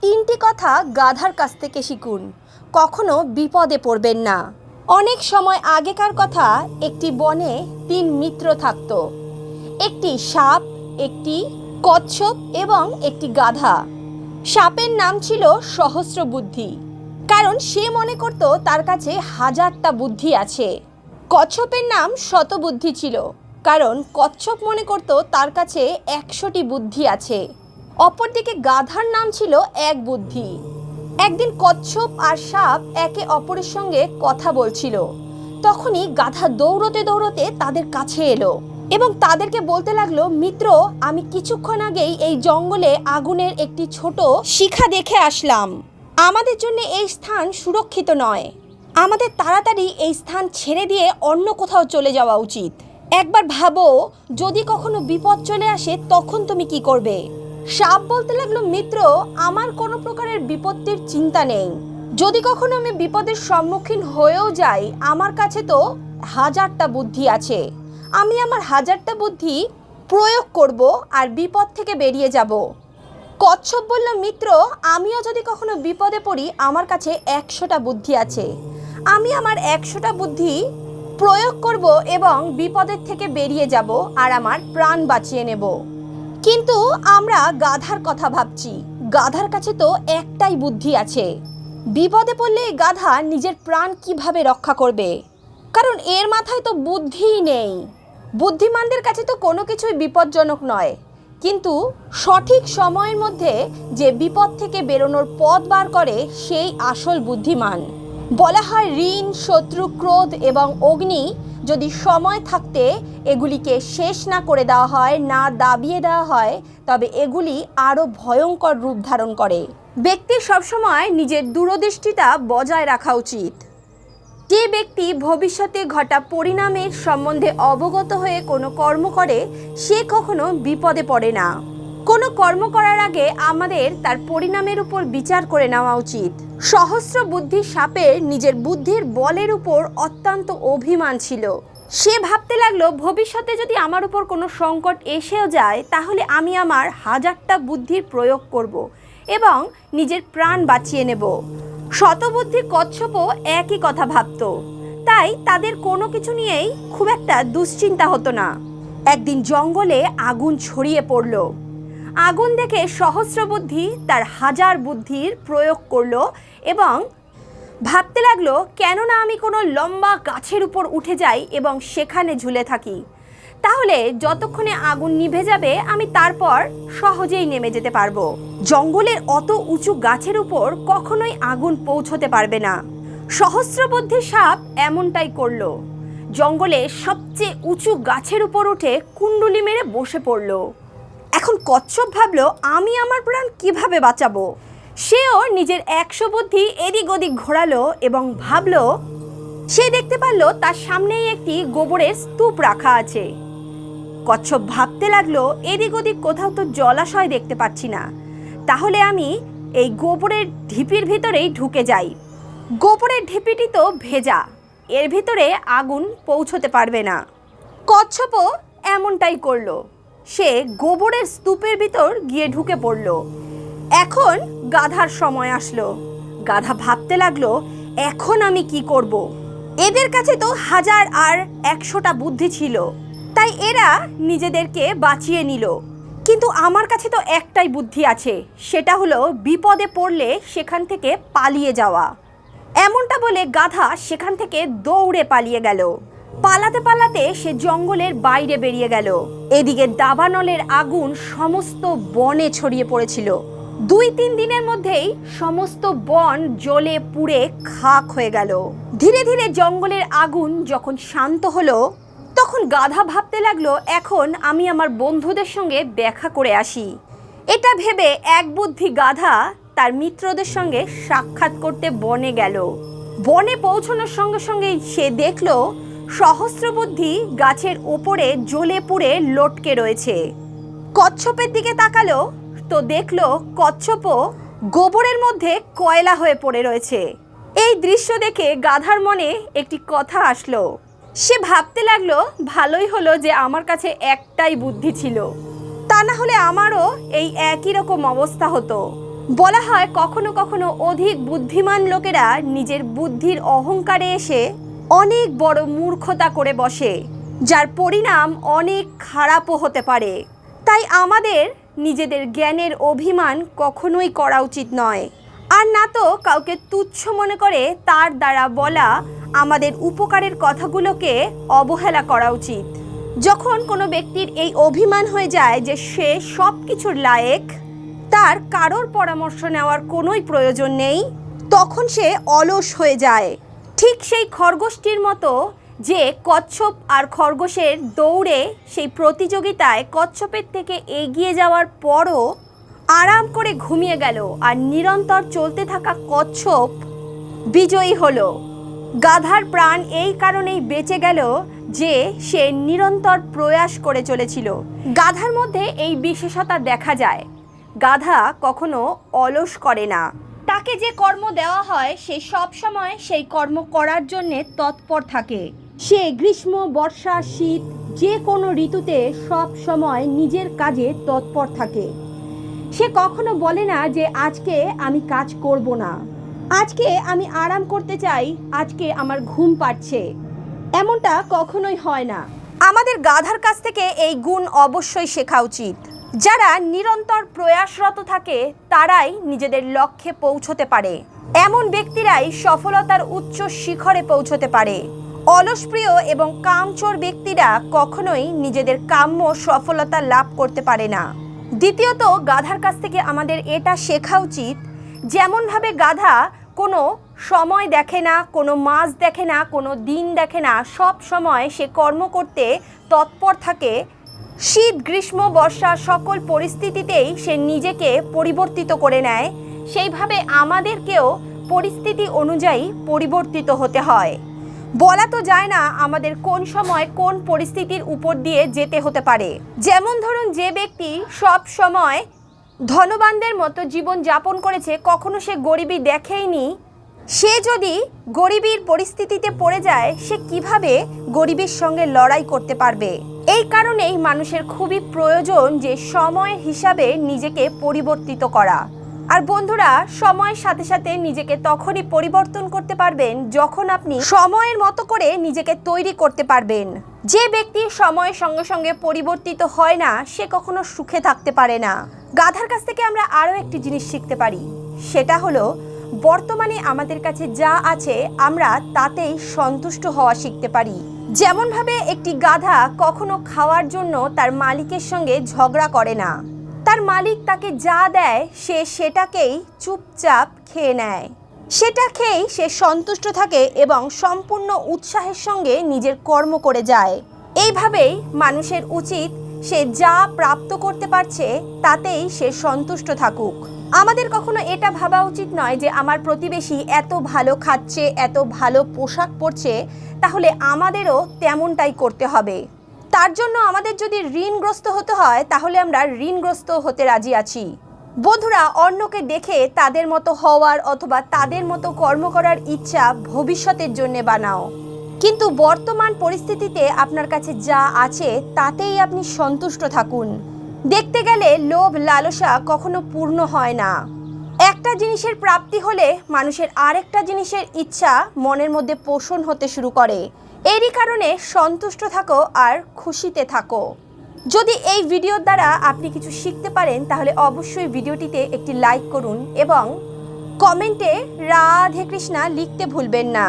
তিনটি কথা গাধার কাছ থেকে শিখুন। কখনো বিপদে পড়বেন না। অনেক সময় আগেকার কথা, একটি বনে তিন মিত্র থাকত। একটি সাপ, একটি কচ্ছপ এবং একটি গাধা। সাপের নাম ছিল সহস্র বুদ্ধি। কারণ সে মনে করত তার কাছে হাজারটা বুদ্ধি আছে। কচ্ছপের নাম শতবুদ্ধি ছিল। কারণ কচ্ছপ মনে করত তার কাছে একশোটি বুদ্ধি আছে। অপরদিকে গাধার নাম ছিল এক বুদ্ধি। একদিন কচ্ছপ আর সাপ একে অপরের সঙ্গে কথা বলছিল। তখনই গাধা দৌড়তে দৌড়তে তাদের কাছে এলো এবং তাদেরকে বলতে লাগল, মিত্র, আমি কিছুক্ষণ আগেই এই জঙ্গলে আগুনের একটি ছোট শিখা দেখে আসলাম। আমাদের জন্য এই স্থান সুরক্ষিত নয়। আমাদের তাড়াতাড়ি এই স্থান ছেড়ে দিয়ে অন্য কোথাও চলে যাওয়া উচিত। একবার ভাবো, যদি কখনো বিপদ চলে আসে, তখন তুমি কি করবে? সাপ বলতে লাগল মিত্র, আমার কোনো প্রকারের বিপত্তির চিন্তা নেই। যদি কখনো আমি বিপদের সম্মুখীন হয়েও যাই, আমার কাছে তো হাজারটা বুদ্ধি আছে। আমি আমার হাজারটা বুদ্ধি প্রয়োগ করব আর বিপদ থেকে বেরিয়ে যাব। কচ্ছপ বলল, মিত্র, আমিও যদি কখনো বিপদে পড়ি, আমার কাছে একশোটা বুদ্ধি আছে। আমি আমার একশোটা বুদ্ধি প্রয়োগ করব এবং বিপদের থেকে বেরিয়ে যাব আর আমার প্রাণ বাঁচিয়ে নেব। কিন্তু আমরা গাধার কথা ভাবছি। গাধার কাছে তো একটাই বুদ্ধি আছে। বিপদে পড়লে গাধা নিজের প্রাণ কীভাবে রক্ষা করবে? কারণ এর মাথায় তো বুদ্ধিই নেই। বুদ্ধিমানদের কাছে তো কোনো কিছুই বিপজ্জনক নয়। কিন্তু সঠিক সময়ের মধ্যে যে বিপদ থেকে বেরোনোর পথ বার করে সেই আসল বুদ্ধিমান। বলা হয় ঋণ, শত্রু, ক্রোধ এবং অগ্নি যদি সময় থাকতে এগুলিকে শেষ না করে দেওয়া হয়, না দাবিয়ে দেওয়া হয়, তবে এগুলি আরও ভয়ঙ্কর রূপ ধারণ করে। ব্যক্তির সবসময় নিজের দূরদৃষ্টিটা বজায় রাখা উচিত। যে ব্যক্তি ভবিষ্যতে ঘটা পরিণামের সম্বন্ধে অবগত হয়ে কোনো কর্ম করে, সে কখনো বিপদে পড়ে না। কোনো কর্ম করার আগে আমাদের তার পরিণামের উপর বিচার করে নেওয়া উচিত। সহস্র বুদ্ধি সাপের নিজের বুদ্ধির বলের উপর অত্যন্ত অভিমান ছিল। সে ভাবতে লাগল, ভবিষ্যতে যদি আমার উপর কোনো সংকট এসেও যায়, তাহলে আমি আমার হাজারটা বুদ্ধির প্রয়োগ করব এবং নিজের প্রাণ বাঁচিয়ে নেব। শতবুদ্ধি কচ্ছপও একই কথা ভাবতো। তাই তাদের কোনো কিছু নিয়েই খুব একটা দুশ্চিন্তা হতো না। একদিন জঙ্গলে আগুন ছড়িয়ে পড়ল। আগুন দেখে সহস্র বুদ্ধি তার হাজার বুদ্ধির প্রয়োগ করল এবং ভাবতে লাগল, কেননা আমি কোনো লম্বা গাছের উপর উঠে যাই এবং সেখানে ঝুলে থাকি। তাহলে যতক্ষণে আগুন নিভে যাবে, আমি তারপর সহজেই নেমে যেতে পারব। জঙ্গলের অত উঁচু গাছের উপর কখনোই আগুন পৌঁছতে পারবে না। সহস্রবুদ্ধি সাপ এমনটাই করল। জঙ্গলে সবচেয়ে উঁচু গাছের উপর উঠে কুণ্ডুলি মেরে বসে পড়ল। এখন কচ্ছপ ভাবলো, আমি আমার প্রাণ কীভাবে বাঁচাবো? সেও নিজের একশো বুদ্ধি এদিক ওদিক ঘোরালো এবং ভাবলো, সে দেখতে পারল তার সামনেই একটি গোবরের স্তূপ রাখা আছে। কচ্ছপ ভাবতে লাগল, এদিক ওদিক কোথাও তো জলাশয় দেখতে পাচ্ছি না। তাহলে আমি এই গোবরের ঢিপির ভিতরেই ঢুকে যাই। গোবরের ঢিপিটি তো ভেজা, এর ভিতরে আগুন পৌঁছতে পারবে না। কচ্ছপও এমনটাই করল। সে গোবরের স্তূপের ভিতর গিয়ে ঢুকে পড়ল। এখন গাধার সময় আসলো। গাধা ভাবতে লাগল, এখন আমি কি করব। এদের কাছে তো হাজার আর একশোটা বুদ্ধি ছিল। তাই এরা নিজেদেরকে বাঁচিয়ে নিল। কিন্তু আমার কাছে তো একটাই বুদ্ধি আছে, সেটা হলো বিপদে পড়লে সেখান থেকে পালিয়ে যাওয়া। এমনটা বলে গাধা সেখান থেকে দৌড়ে পালিয়ে গেল। পালাতে পালাতে সে জঙ্গলের বাইরে বেরিয়ে গেল। এদিকে দাবানলের আগুন সমস্ত বনে ছড়িয়ে পড়েছিল। দুই তিন দিনের মধ্যেই সমস্ত বন জ্বলে পুড়ে খাক হয়ে গেল। ধীরে ধীরে জঙ্গলের আগুন যখন শান্ত হলো, তখন গাধা ভাবতে লাগল, এখন আমি আমার বন্ধুদের সঙ্গে দেখা করে আসি। এটা ভেবে এক বুদ্ধি গাধা তার মিত্রদের সঙ্গে সাক্ষাৎ করতে বনে গেল। বনে পৌঁছানোর সঙ্গে সঙ্গে সে দেখল সহস্রবুদ্ধি গাছের ওপরে জ্বলে পুড়ে লটকে রয়েছে। কচ্ছপের দিকে তাকালো, তো দেখল কচ্ছপও গোবরের মধ্যে কয়লা হয়ে পড়ে রয়েছে। এই দৃশ্য দেখে গাধার মনে একটি কথা আসলো। সে ভাবতে লাগল, ভালোই হলো যে আমার কাছে একটাই বুদ্ধি ছিল। তা না হলে আমারও এই একই রকম অবস্থা হতো। বলা হয় কখনো কখনো অধিক বুদ্ধিমান লোকেরা নিজের বুদ্ধির অহংকারে এসে অনেক বড় মূর্খতা করে বসে, যার পরিণাম অনেক খারাপও হতে পারে। তাই আমাদের নিজেদের জ্ঞানের অভিমান কখনোই করা উচিত নয়। আর না তো কাউকে তুচ্ছ মনে করে তার দ্বারা বলা আমাদের উপকারের কথাগুলোকে অবহেলা করা উচিত। যখন কোনো ব্যক্তির এই অভিমান হয়ে যায় যে সে সব কিছুর লায়েক, তার কারোর পরামর্শ নেওয়ার কোনোই প্রয়োজন নেই, তখন সে অলস হয়ে যায়। ঠিক সেই খরগোশটির মতো যে কচ্ছপ আর খরগোশের দৌড়ে সেই প্রতিযোগিতায় কচ্ছপের থেকে এগিয়ে যাওয়ার পরও আরাম করে ঘুমিয়ে গেল আর নিরন্তর চলতে থাকা কচ্ছপ বিজয়ী হলো। গাধার প্রাণ এই কারণেই বেঁচে গেল যে সে নিরন্তর প্রয়াস করে চলেছিল। গাধার মধ্যে এই বিশেষতা দেখা যায়। গাধা কখনো অলস করে না। তাকে যে কর্ম দেওয়া হয়, সে সব সময় সেই কর্ম করার জন্যে তৎপর থাকে। সে গ্রীষ্ম, বর্ষা, শীত, যে কোনো ঋতুতে সব সময় নিজের কাজে তৎপর থাকে। সে কখনো বলে না যে, আজকে আমি কাজ করব না। আজকে আমি আরাম করতে চাই, আজকে আমার ঘুম পাচ্ছে এমনটা কখনোই হয় না। আমাদের গাধার কাছ থেকে এই গুণ অবশ্যই শেখা উচিত। যারা নিরন্তর প্রয়াসরত থাকে, তারাই নিজেদের লক্ষ্যে পৌঁছতে পারে। এমন ব্যক্তিরাই সফলতার উচ্চ শিখরে পৌঁছতে পারে। অলসপ্রিয় এবং কামচোর ব্যক্তিরা কখনোই নিজেদের কাম্য সফলতা লাভ করতে পারে না। দ্বিতীয়ত, গাধার কাছ থেকে আমাদের এটা শেখা উচিত, যেমনভাবে গাধা কোনো সময় দেখে না, কোনো মাস দেখে না, কোনো দিন দেখে না, সব সময় সে কর্ম করতে তৎপর থাকে শীত, গ্রীষ্ম, বর্ষা সকল পরিস্থিতিতেই সে নিজেকে পরিবর্তিত করে নেয়। সেইভাবে আমাদেরকেও পরিস্থিতি অনুযায়ী পরিবর্তিত হতে হয়। বলা তো যায় না আমাদের কোন সময় কোন পরিস্থিতির উপর দিয়ে যেতে হতে পারে। যেমন ধরুন যে ব্যক্তি সব সময় ধনবানদের মতো জীবন যাপন করেছে, কখনো সে গরিবী দেখেইনি। সে যদি গরিবীর পরিস্থিতিতে পড়ে যায়, সে কীভাবে গরিবের সঙ্গে লড়াই করতে পারবে? এই কারণেই মানুষের খুবই প্রয়োজন যে সময়ের হিসাবে নিজেকে পরিবর্তিত করা। আর বন্ধুরা, সময়ের সাথে সাথে নিজেকে তখনই পরিবর্তন করতে পারবেন যখন আপনি সময়ের মতো করে নিজেকে তৈরি করতে পারবেন। যে ব্যক্তি সময়ের সঙ্গে সঙ্গে পরিবর্তিত হয় না, সে কখনো সুখে থাকতে পারে না। গাধার কাছ থেকে আমরা আরও একটি জিনিস শিখতে পারি। সেটা হলো, বর্তমানে আমাদের কাছে যা আছে, আমরা তাতেই সন্তুষ্ট হওয়া শিখতে পারি। যেমনভাবে একটি গাধা কখনো খাওয়ার জন্য তার মালিকের সঙ্গে ঝগড়া করে না। তার মালিক তাকে যা দেয়, সে সেটাকেই চুপচাপ খেয়ে নেয়। সেটা খেয়েই সে সন্তুষ্ট থাকে এবং সম্পূর্ণ উৎসাহের সঙ্গে নিজের কর্ম করে যায়। এইভাবেই মানুষের উচিত সে যা প্রাপ্ত করতে পারছে, তাতেই সে সন্তুষ্ট থাকুক। আমাদের কখনো এটা ভাবা উচিত নয় যে আমার প্রতিবেশী এত ভালো খাচ্ছে, এত ভালো পোশাক পরছে, তাহলে আমাদেরও তেমনটাই করতে হবে। তার জন্য আমাদের যদি ঋণগ্রস্ত হতে হয়, তাহলে আমরা ঋণগ্রস্ত হতে রাজি আছি। বন্ধুরা, অন্যকে দেখে তাদের মতো হওয়ার অথবা তাদের মতো কর্ম করার ইচ্ছা ভবিষ্যতের জন্য বানাও। কিন্তু বর্তমান পরিস্থিতিতে আপনার কাছে যা আছে তাতেই আপনি সন্তুষ্ট থাকুন। দেখতে গেলে লোভ, লালসা কখনো পূর্ণ হয় না। একটা জিনিসের প্রাপ্তি হলে মানুষের আরেকটা জিনিসের ইচ্ছা মনের মধ্যে পোষণ হতে শুরু করে। এরই কারণে সন্তুষ্ট থাকো আর খুশিতে থাকো। যদি এই ভিডিওর দ্বারা আপনি কিছু শিখতে পারেন, তাহলে অবশ্যই ভিডিওটিতে একটি লাইক করুন এবং কমেন্টে রাধে কৃষ্ণা লিখতে ভুলবেন না।